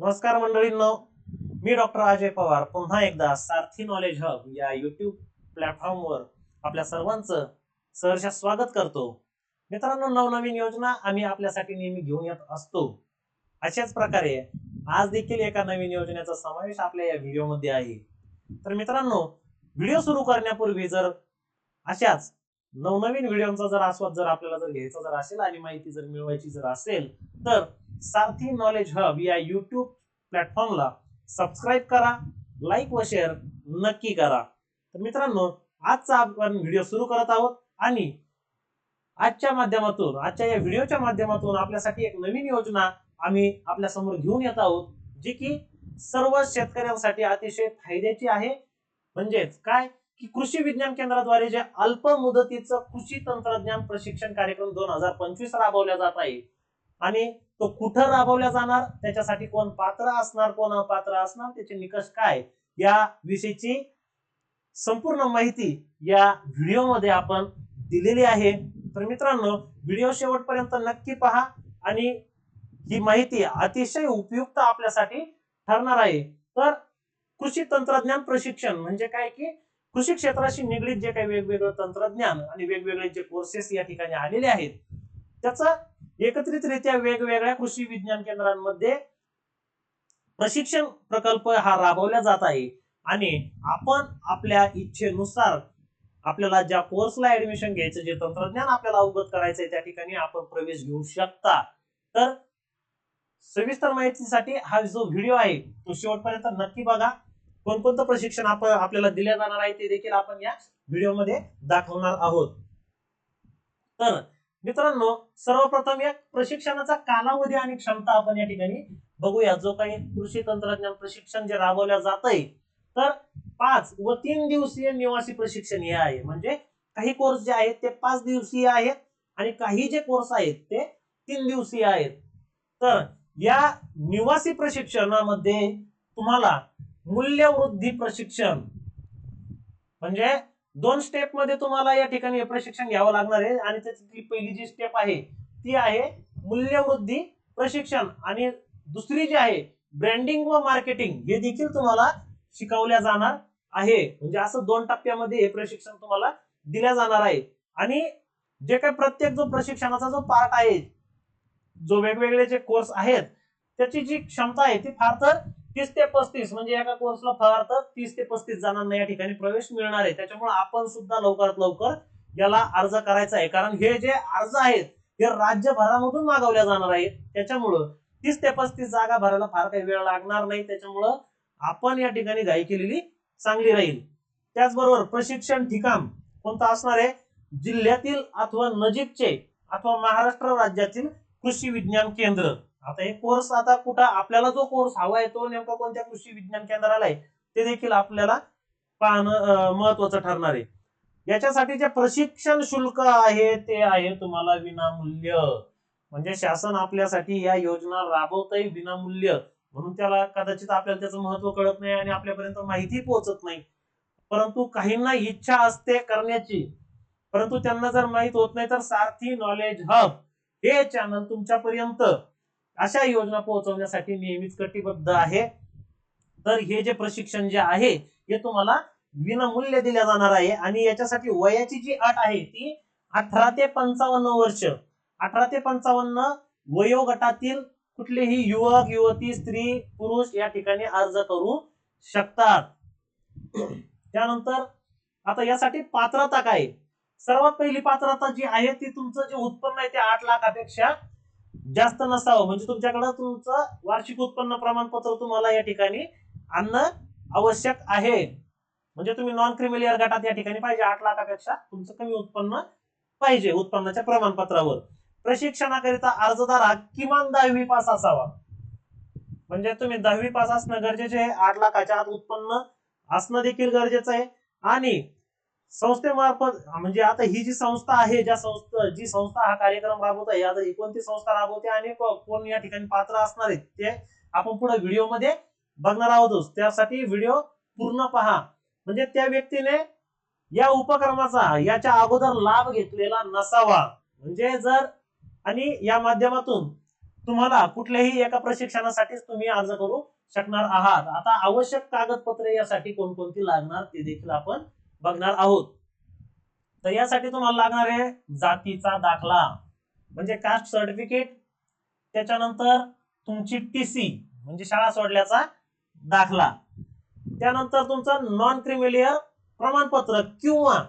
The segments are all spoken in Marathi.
नमस्कार मंडळींनो. मी डॉक्टर अजय पवार. पुन्हा एकदा सारथी नॉलेज हब या युट्यूब प्लॅटफॉर्मवर आपल्या सर्वांचं सहर्ष स्वागत करतो. मित्रांनो नवनवीन योजना आम्ही आपल्यासाठी नेहमी घेऊन येत असतो. अशाच प्रकारे आज देखील एका नवीन योजनेचा समावेश आपल्या या व्हिडिओमध्ये आहे. तर मित्रांनो व्हिडिओ सुरू करण्यापूर्वी जर अशाच नवनवीन व्हिडिओचा जर आस्वाद जर आपल्याला जर घ्यायचा जर असेल आणि माहिती जर मिळवायची जर असेल तर सारथी नॉलेज हब या युट्यूब प्लॅटफॉर्मला सबस्क्राईब करा लाईक व शेअर नक्की करा. तर मित्रांनो आजचा आपण व्हिडिओ सुरू करत आहोत आणि आजच्या माध्यमातून आजच्या या व्हिडिओच्या माध्यमातून आपल्यासाठी एक नवीन योजना आम्ही आपल्यासमोर घेऊन येत आहोत जी की सर्व शेतकऱ्यांसाठी अतिशय फायद्याची आहे. म्हणजेच काय? की कृषी विज्ञान केंद्राद्वारे जे अल्प मुदतीचं कृषी तंत्रज्ञान प्रशिक्षण कार्यक्रम दोन हजार पंचवीस राबवला जात आहे. आणि तो कुठं राबवला जाणार? त्याच्यासाठी कोण पात्र असणार कोण अपात्र असणार? त्याचे निकष काय? या विषयीची संपूर्ण माहिती या व्हिडिओमध्ये आपण दिलेली आहे. तर मित्रांनो व्हिडिओ शेवटपर्यंत नक्की पहा आणि ही माहिती अतिशय उपयुक्त आपल्यासाठी ठरणार आहे. तर कृषी तंत्रज्ञान प्रशिक्षण म्हणजे काय की कृषी क्षेत्राशी निगडीत जे काही वेगवेगळं तंत्रज्ञान आणि वेगवेगळे जे कोर्सेस या ठिकाणी आलेले आहेत त्याचा एकत्रितरित्या वेगवेगळ्या कृषी विज्ञान केंद्रांमध्ये प्रशिक्षण प्रकल्प हा राबवला जात आहे. आणि आपण आपल्या इच्छेनुसार आपल्याला ज्या कोर्सला ऍडमिशन घ्यायचं जे तंत्रज्ञान आपल्याला अवगत करायचंय त्या ठिकाणी आपण प्रवेश घेऊ शकता. तर सविस्तर माहितीसाठी हा जो व्हिडिओ आहे तो शेवटपर्यंत नक्की बघा. कोणकोणतं प्रशिक्षण आपण आपल्याला दिले जाणार आहे ते देखील आपण या व्हिडिओमध्ये दाखवणार आहोत. तर मित्रांनो सर्वप्रथम या प्रशिक्षणाचा कालावधी आणि क्षमता आपण या ठिकाणी बघूया. जो काही कृषी तंत्रज्ञान प्रशिक्षण जे राबवल्या जात आहे तर पाच व तीन दिवसीय निवासी प्रशिक्षण हे आहे. म्हणजे काही कोर्स जे आहेत ते पाच दिवसीय आहेत आणि काही जे कोर्स आहेत ते तीन दिवसीय आहेत. तर या निवासी प्रशिक्षणामध्ये तुम्हाला मूल्यवृद्धी प्रशिक्षण म्हणजे दोन स्टेपमध्ये तुम्हाला या ठिकाणी हे प्रशिक्षण घ्यावं लागणार आहे आणि त्याची पहिली जी स्टेप आहे ती आहे मूल्यवृद्धी प्रशिक्षण. आणि दुसरी जी आहे ब्रँडिंग व मार्केटिंग हे देखील तुम्हाला शिकवल्या जाणार आहे. म्हणजे असं दोन टप्प्यामध्ये हे प्रशिक्षण तुम्हाला दिल्या जाणार आहे. आणि जे काही प्रत्येक जो प्रशिक्षणाचा जो पार्ट आहे जो वेगवेगळे जे कोर्स आहेत त्याची जी क्षमता आहे ती फार तर तीस ते पस्तीस म्हणजे एका कोर्सला फार तर तीस ते पस्तीस जणांना या ठिकाणी प्रवेश मिळणार आहे. त्याच्यामुळे आपण सुद्धा लवकरात लवकर याला अर्ज करायचा आहे. कारण हे जे अर्ज आहेत हे राज्यभरामधून मागवल्या जाणार आहेत त्याच्यामुळं तीस ते पस्तीस जागा भरायला फार काही वेळ लागणार नाही. त्याच्यामुळं आपण या ठिकाणी घाई केलेली चांगली राहील. त्याचबरोबर प्रशिक्षण ठिकाण कोणतं असणार आहे? जिल्ह्यातील अथवा नजीकचे अथवा महाराष्ट्र राज्यातील कृषी विज्ञान केंद्र. आता हे कोर्स आता कुठं आपल्याला जो कोर्स हवा आहे तो नेमका कोणत्या कृषी विज्ञान केंद्राला आहे ते देखील आपल्याला पाहणं महत्वाचं ठरणार आहे. याच्यासाठी जे प्रशिक्षण शुल्क आहे ते आहे तुम्हाला विनामूल्य. म्हणजे शासन आपल्यासाठी या योजना राबवतही विनामूल्य. म्हणून त्याला कदाचित आपल्याला त्याचं महत्त्व कळत नाही आणि आपल्यापर्यंत माहिती पोहोचत नाही. परंतु काहींना इच्छा असते करण्याची. परंतु त्यांना जर माहीत होत नाही तर सारथी नॉलेज हब हे चॅनल तुमच्यापर्यंत अशा योजना पोहोचवण्यासाठी नेहमीच कटिबद्ध आहे. तर हे जे प्रशिक्षण जे आहे हे तुम्हाला विनामूल्य दिल्या जाणार आहे. आणि याच्यासाठी वयाची जी अट आहे ती अठरा ते पंचावन्न वर्ष. अठरा ते पंचावन्न वयोगटातील कुठलेही युवक युवती स्त्री पुरुष या ठिकाणी अर्ज करू शकतात. त्यानंतर आता यासाठी पात्रता काय? सर्वात पहिली पात्रता जी आहे ती तुमचं जे उत्पन्न आहे ते आठ लाखापेक्षा जास्त नसावं. म्हणजे तुमच्याकडे तुमचं वार्षिक उत्पन्न प्रमाणपत्र तुम्हाला या ठिकाणी आणणं आवश्यक आहे. म्हणजे तुम्ही नॉन क्रिमिलियर गटात या ठिकाणी पाहिजे. आठ लाखापेक्षा तुमचं कमी उत्पन्न पाहिजे उत्पन्नाच्या प्रमाणपत्रावर. प्रशिक्षणाकरिता अर्जदार हा किमान दहावी पास असावा. म्हणजे तुम्ही दहावी पास असणं गरजेचे आहे. आठ लाखाच्या आत उत्पन्न असणं देखील गरजेचं आहे. आणि संस्थेमार्फत म्हणजे आता ही जी संस्था आहे ज्या संस्था जी संस्था हा कार्यक्रम राबवत आहे आता ही कोणती संस्था राबवते आणि कोण या ठिकाणी पात्र असणार आहेत ते आपण पुढे व्हिडिओमध्ये बघणार आहोतच त्यासाठी व्हिडिओ पूर्ण पहा. म्हणजे त्या व्यक्तीने या उपक्रमाचा याच्या अगोदर लाभ घेतलेला नसावा. म्हणजे जर आणि या माध्यमातून तुम्हाला कुठल्याही एका प्रशिक्षणासाठीच तुम्ही अर्ज करू शकणार आहात. आता आवश्यक कागदपत्रे यासाठी कोणकोणती लागणार ते देखील आपण बघणार आहोत. तर यासाठी तुम्हाला लागणार आहे जातीचा दाखला. म्हणजे कास्ट सर्टिफिकेट त्याच्यानंतर तुमची टीसी म्हणजे शाळा सोडल्याचा दाखला. त्यानंतर तुमचं नॉन क्रिमिलियर प्रमाणपत्र किंवा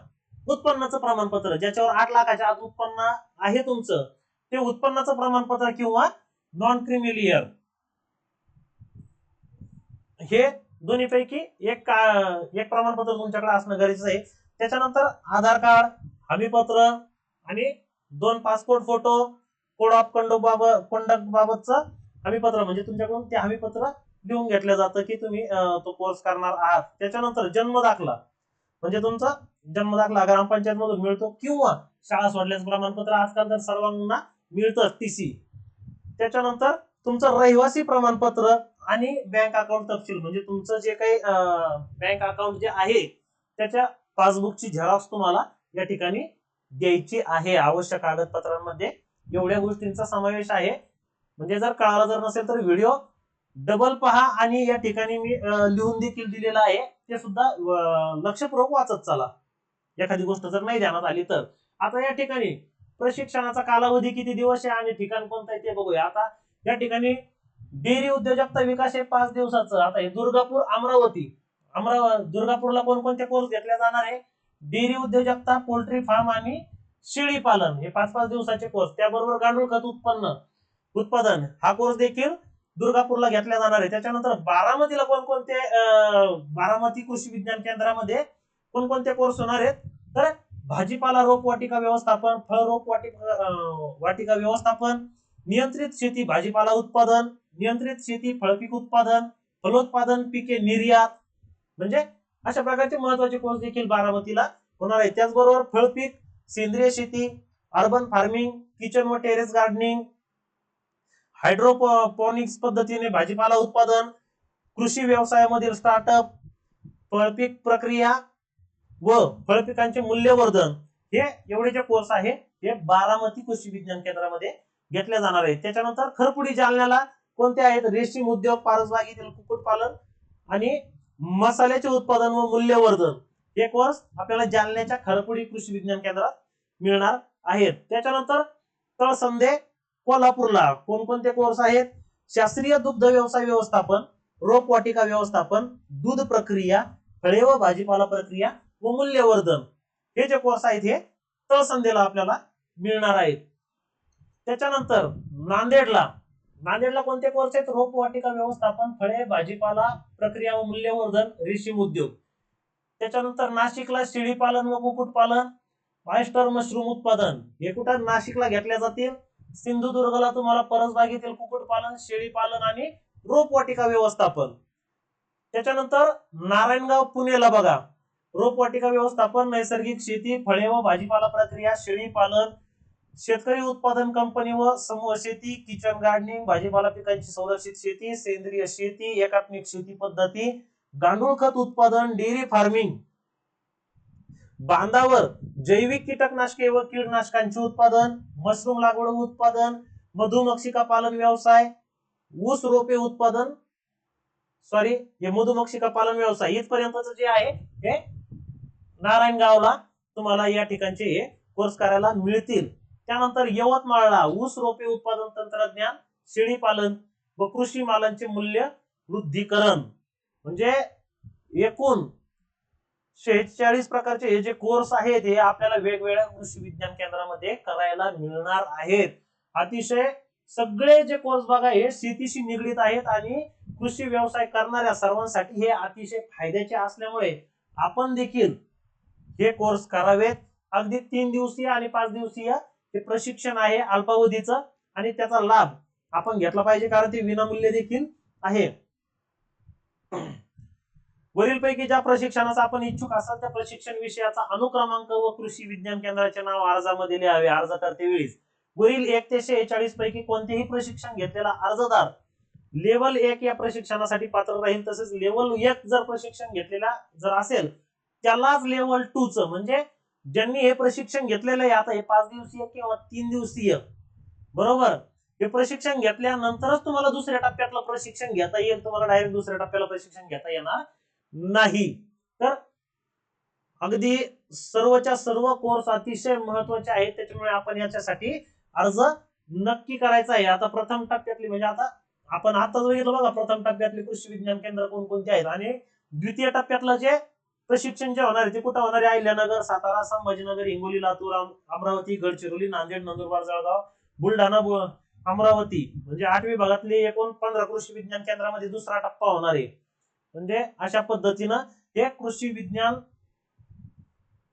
उत्पन्नाचं प्रमाणपत्र ज्याच्यावर आठ लाखाच्या आत उत्पन्न आहे तुमचं ते उत्पन्नाचं प्रमाणपत्र किंवा नॉन क्रिमिलियर हे दोन्हीपैकी एक का- एक प्रमाणपत्र तुमच्याकडे असणं गरजेचं आहे. त्याच्यानंतर आधार कार्ड हमीपत्र आणि दोन passport photo code of conduct बाबत कंडक्ट बाबतचं हमीपत्र. म्हणजे तुमच्याकडून ते हमीपत्र लिहून घेतलं जातं की तुम्ही तो कोर्स करणार आहात. त्याच्यानंतर जन्म दाखला. म्हणजे तुमचा जन्म दाखला ग्रामपंचायत मधून मिळतो किंवा शाळा सोडल्याचं प्रमाणपत्र आजकाल तर सर्वांना मिळतं टीसी. त्याच्यानंतर तुमचं रहिवासी प्रमाणपत्र आणि बँक अकाउंट तपशील म्हणजे तुमचं जे काही बँक अकाउंट जे आहे त्याच्या पासबुकची झेरॉक्स तुम्हाला या ठिकाणी द्यायची आहे. आवश्यक कागदपत्रांमध्ये एवढ्या गोष्टींचा समावेश आहे. म्हणजे जर कळालं जर नसेल तर व्हिडिओ डबल पहा आणि या ठिकाणी मी लिहून देखील दिलेलं आहे. ते सुद्धा लक्षपूर्वक वाचत चला. एखादी गोष्ट जर नाही ध्यानात आली तर. आता या ठिकाणी प्रशिक्षणाचा कालावधी किती दिवस आहे आणि ठिकाण कोणतं आहे ते बघूया. आता या ठिकाणी डेअरी उद्योजकता विकास हे पाच दिवसाचं. आता हे दुर्गापूर अमरावती. अमरावती दुर्गापूरला कोणकोणते कोर्स घेतले जाणार आहे? डेअरी उद्योजकता पोल्ट्री फार्म आणि शेळी पालन. हे पाच पाच दिवसाचे कोर्स त्याबरोबर गांडूळ खत उत्पन्न उत्पादन. हा कोर्स देखील दुर्गापूरला घेतला जाणार आहे. त्याच्यानंतर बारामतीला कोणकोणते बारामती कृषी विज्ञान केंद्रामध्ये कोणकोणते कोर्स होणार आहेत? तर भाजीपाला रोप वाटिका व्यवस्थापन फळ रोप वाटिका वाटिका व्यवस्थापन नियंत्रित शेती भाजीपाला उत्पादन नियंत्रित शेती फळपीक उत्पादन फलोत्पादन पिके निर्यात म्हणजे अशा प्रकारचे महत्त्वाचे कोर्स देखील बारामतीला होणार आहे त्याचबरोबर फळपीक सेंद्रिय शेती अर्बन फार्मिंग किचन व टेरेस गार्डनिंग हायड्रोपॉनिक्स पद्धतीने भाजीपाला उत्पादन कृषी व्यवसायामधील स्टार्टअप फळपीक प्रक्रिया व फळपिकांचे मूल्यवर्धन हे एवढे जे कोर्स आहे हे बारामती कृषी विज्ञान केंद्रामध्ये घेतल्या जाणार आहे त्याच्यानंतर खरपुडी जालन्याला कोणते आहेत? रेशीम उद्योग पारसबागेतील कुक्कुटपालन आणि मसाल्याचे उत्पादन व मूल्यवर्धन. हे कोर्स आपल्याला जालन्याच्या खरपुडी कृषी विज्ञान केंद्रात मिळणार आहेत. त्याच्यानंतर तळसंदे कोल्हापूरला कोणकोणते कोर्स आहेत? शास्त्रीय दुग्ध व्यवसाय व्यवस्थापन रोपवाटिका व्यवस्थापन दूध प्रक्रिया फळे व भाजीपाला प्रक्रिया व मूल्यवर्धन. हे जे कोर्स आहेत हे तळसंदेला आपल्याला मिळणार आहेत. त्याच्यानंतर नांदेडला नांदेडला कोणते कोर्स आहेत? रोप वाटिका व्यवस्थापन फळे भाजीपाला प्रक्रिया व मूल्यवर्धन रेशीम उद्योग. त्याच्यानंतर नाशिकला शेळी पालन व कुक्कुटपालन मायस्टर मशरूम उत्पादन. हे कुठं? नाशिकला घेतल्या जातील. सिंधुदुर्गला तुम्हाला परसबागेतील कुक्कुटपालन शेळी पालन आणि रोपवाटिका व्यवस्थापन. त्याच्यानंतर नारायणगाव पुणेला बघा. रोपवाटिका व्यवस्थापन नैसर्गिक शेती फळे व भाजीपाला प्रक्रिया शेळी पालन शेतकरी उत्पादन कंपनी व समूह शेती किचन गार्डनिंग भाजीपाला पिकांची संरक्षित शेती सेंद्रिय शेती एकात्मिक शेती पद्धती गांडूळ खत उत्पादन डेअरी फार्मिंग. बांधावर जैविक कीटकनाशके व कीडनाशकांचे उत्पादन मशरूम लागवड उत्पादन मधुमक्षिका पालन व्यवसाय ऊस रोपे उत्पादन. सॉरी हे मधुमक्षिका पालन व्यवसाय. इथपर्यंतच जे आहे हे नारायणगावला तुम्हाला या ठिकाणचे हे कोर्स करायला मिळतील. त्यानंतर यवतमाळला ऊस रोपे उत्पादन तंत्रज्ञान शेळी पालन व कृषी मालांचे मूल्य वृद्धीकरण. म्हणजे एकूण शेहेचाळीस प्रकारचे हे जे कोर्स आहेत हे आपल्याला वेगवेगळ्या कृषी विज्ञान केंद्रामध्ये करायला मिळणार आहेत. अतिशय सगळे जे कोर्स बघा हे शेतीशी निगडीत आहेत आणि कृषी व्यवसाय करणाऱ्या सर्वांसाठी हे अतिशय फायद्याचे असल्यामुळे आपण देखील हे कोर्स करावेत. अगदी तीन दिवसीय आणि पाच दिवसीय हे प्रशिक्षण आहे अल्पावधीचं आणि त्याचा लाभ आपण घेतला पाहिजे कारण ते विनामूल्य देखील आहे. वरीलपैकी ज्या प्रशिक्षणाचा आपण इच्छुक असाल त्या प्रशिक्षण विषयाचा अनुक्रमांक व कृषी विज्ञान केंद्राचे नाव अर्जामध्ये लिहावे अर्ज करते वेळीस वरील एक ते शेहेचाळीस पैकी कोणतेही प्रशिक्षण घेतलेला अर्जदार लेवल एक या प्रशिक्षणासाठी पात्र राहील तसेच लेवल एक जर प्रशिक्षण घेतलेला जर असेल त्यालाच लेवल टू च म्हणजे ज्यांनी हे प्रशिक्षण घेतलेलं आहे आता हे पाच दिवसीय किंवा तीन दिवसीय बरोबर? हे प्रशिक्षण घेतल्यानंतरच तुम्हाला दुसऱ्या टप्प्यातलं प्रशिक्षण घेता येईल. तुम्हाला डायरेक्ट दुसऱ्या टप्प्याला प्रशिक्षण घेता येणार नाही. तर अगदी सर्वच्या सर्व कोर्स अतिशय महत्त्वाचे आहेत. त्याच्यामुळे आपण याच्यासाठी अर्ज नक्की करायचा आहे. आता प्रथम टप्प्यातली म्हणजे आता आपण आता बघितलं बघा प्रथम टप्प्यातले कृषी विज्ञान केंद्र कोणकोणते आहेत? आणि द्वितीय टप्प्यातलं जे प्रशिक्षण जे होणार आहे ते कुठं होणार आहे? अहिल्यानगर सातारा संभाजीनगर हिंगोली लातूर अमरावती गडचिरोली नांदेड नंदुरबार जळगाव बुलढाणा अमरावती. म्हणजे आठ विभागातले एकूण पंधरा कृषी विज्ञान केंद्रामध्ये दुसरा टप्पा होणार आहे. म्हणजे अशा पद्धतीनं हे कृषी विज्ञान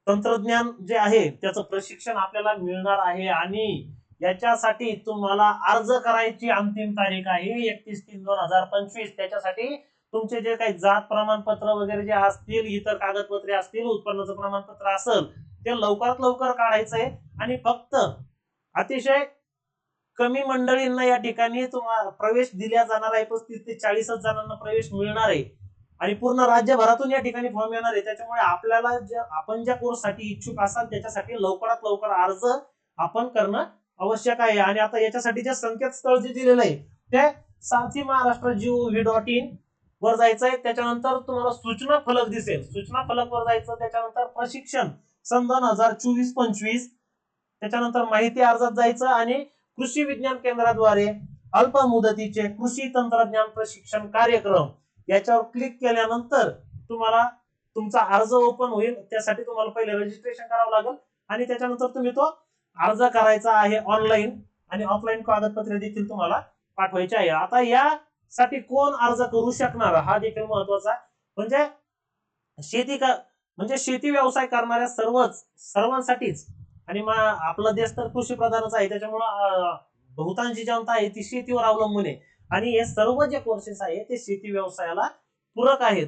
तंत्रज्ञान जे आहे त्याचं प्रशिक्षण आपल्याला मिळणार आहे. आणि याच्यासाठी तुम्हाला अर्ज करायची अंतिम तारीख आहे एकतीस तीन दोन हजार पंचवीस. त्याच्यासाठी तुमचे जे काही जात प्रमाणपत्र वगैरे जे असतील इतर कागदपत्रे असतील उत्पन्नाचं प्रमाणपत्र असेल ते लवकरात लवकर काढायचंय. आणि फक्त अतिशय कमी मंडळींना या ठिकाणी प्रवेश दिला जाणार आहे. पस्तीस ते चाळीसच जणांना प्रवेश मिळणार आहे. आणि पूर्ण राज्यभरातून या ठिकाणी फॉर्म येणार आहे. त्याच्यामुळे आपल्याला आपण ज्या कोर्ससाठी इच्छुक असाल त्याच्यासाठी लवकरात लवकर अर्ज आपण करणं आवश्यक आहे. आणि आता याच्यासाठी जे संकेतस्थळ जे दिलेलं आहे ते Sarathi Maharashtra G O V dot in वर जायचंय त्याच्यानंतर तुम्हाला सूचना फलक दिसेल. सूचना फलक वर जायचं त्याच्यानंतर प्रशिक्षण. सन दोन हजार चोवीस पंचवीस. त्याच्यानंतर माहिती अर्जात जायचं आणि कृषी विज्ञान केंद्राद्वारे अल्प मुदतीचे कृषी तंत्रज्ञान प्रशिक्षण कार्यक्रम याच्यावर क्लिक केल्यानंतर तुम्हाला तुमचा अर्ज ओपन होईल. त्यासाठी तुम्हाला पहिले रजिस्ट्रेशन करावं लागेल. आणि त्याच्यानंतर तुम्ही तो अर्ज करायचा आहे ऑनलाईन आणि ऑफलाईन कागदपत्रे देखील तुम्हाला पाठवायचे आहे. आता या साठी कोण अर्ज करू शकणार? हा देखील महत्त्वाचा म्हणजे शेती का म्हणजे शेती व्यवसाय करणाऱ्या सर्वच सर्वांसाठीच. आणि मग आपला देश तर कृषी प्रधानच आहे. त्याच्यामुळं बहुतांशी जनता आहे ती शेतीवर अवलंबून आहे. आणि हे सर्व जे कोर्सेस आहे ते शेती व्यवसायाला पूरक आहेत.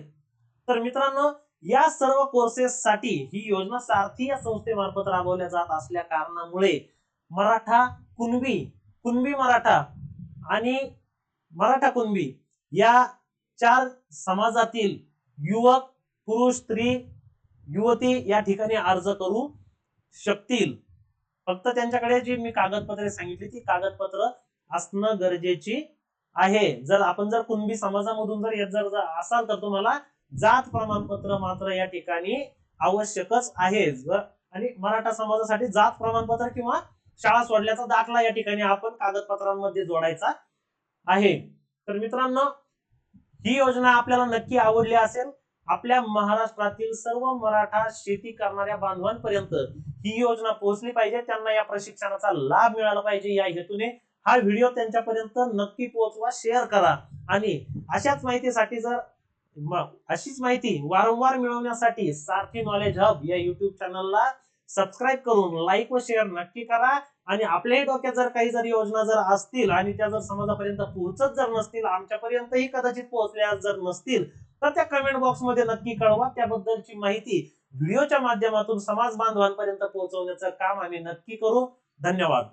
तर मित्रांनो या सर्व कोर्सेस साठी ही योजना सारथी या संस्थेमार्फत राबवल्या जात असल्या कारणामुळे मराठा कुणबी कुणबी मराठा आणि मराठा कुणबी या चार समाजातील युवक पुरुष स्त्री युवती या ठिकाणी अर्ज करू शकतील. फक्त त्यांच्याकडे जी मी कागदपत्रे सांगितली ती कागदपत्र असणं गरजेची आहे. जर आपण जर कुणबी समाजामधून जर येत जर असाल तर तुम्हाला जात प्रमाणपत्र मात्र या ठिकाणी आवश्यकच आहे. आणि मराठा समाजासाठी जात प्रमाणपत्र किंवा शाळा सोडल्याचा दाखला या ठिकाणी आपण कागदपत्रांमध्ये जोडायचा आहे. तर मित्रांनो ही योजना आपल्याला नक्की आवडली असेल आपल्या महाराष्ट्रातील सर्व मराठा शेती करणाऱ्या बांधवांपर्यंत ही योजना पोहोचली पाहिजे. त्यांना या प्रशिक्षणाचा लाभ मिळाला पाहिजे या हेतूने. हा व्हिडिओ त्यांच्यापर्यंत नक्की पोहोचवा शेअर करा. आणि अशाच माहितीसाठी जर अशीच माहिती वारंवार मिळवण्यासाठी सारथी नॉलेज हब या युट्यूब चॅनलला सबस्क्राईब करून लाईक व शेअर नक्की करा. आणि आपल्याही डोक्यात जर काही जर योजना जर असतील आणि त्या जर समाजापर्यंत पोहोचत जर नसतील आमच्यापर्यंतही कदाचित पोहोचल्या जर नसतील तर त्या कमेंट बॉक्समध्ये नक्की कळवा. त्याबद्दलची माहिती व्हिडिओच्या माध्यमातून समाज बांधवांपर्यंत पोहोचवण्याचं काम आम्ही नक्की करू. धन्यवाद.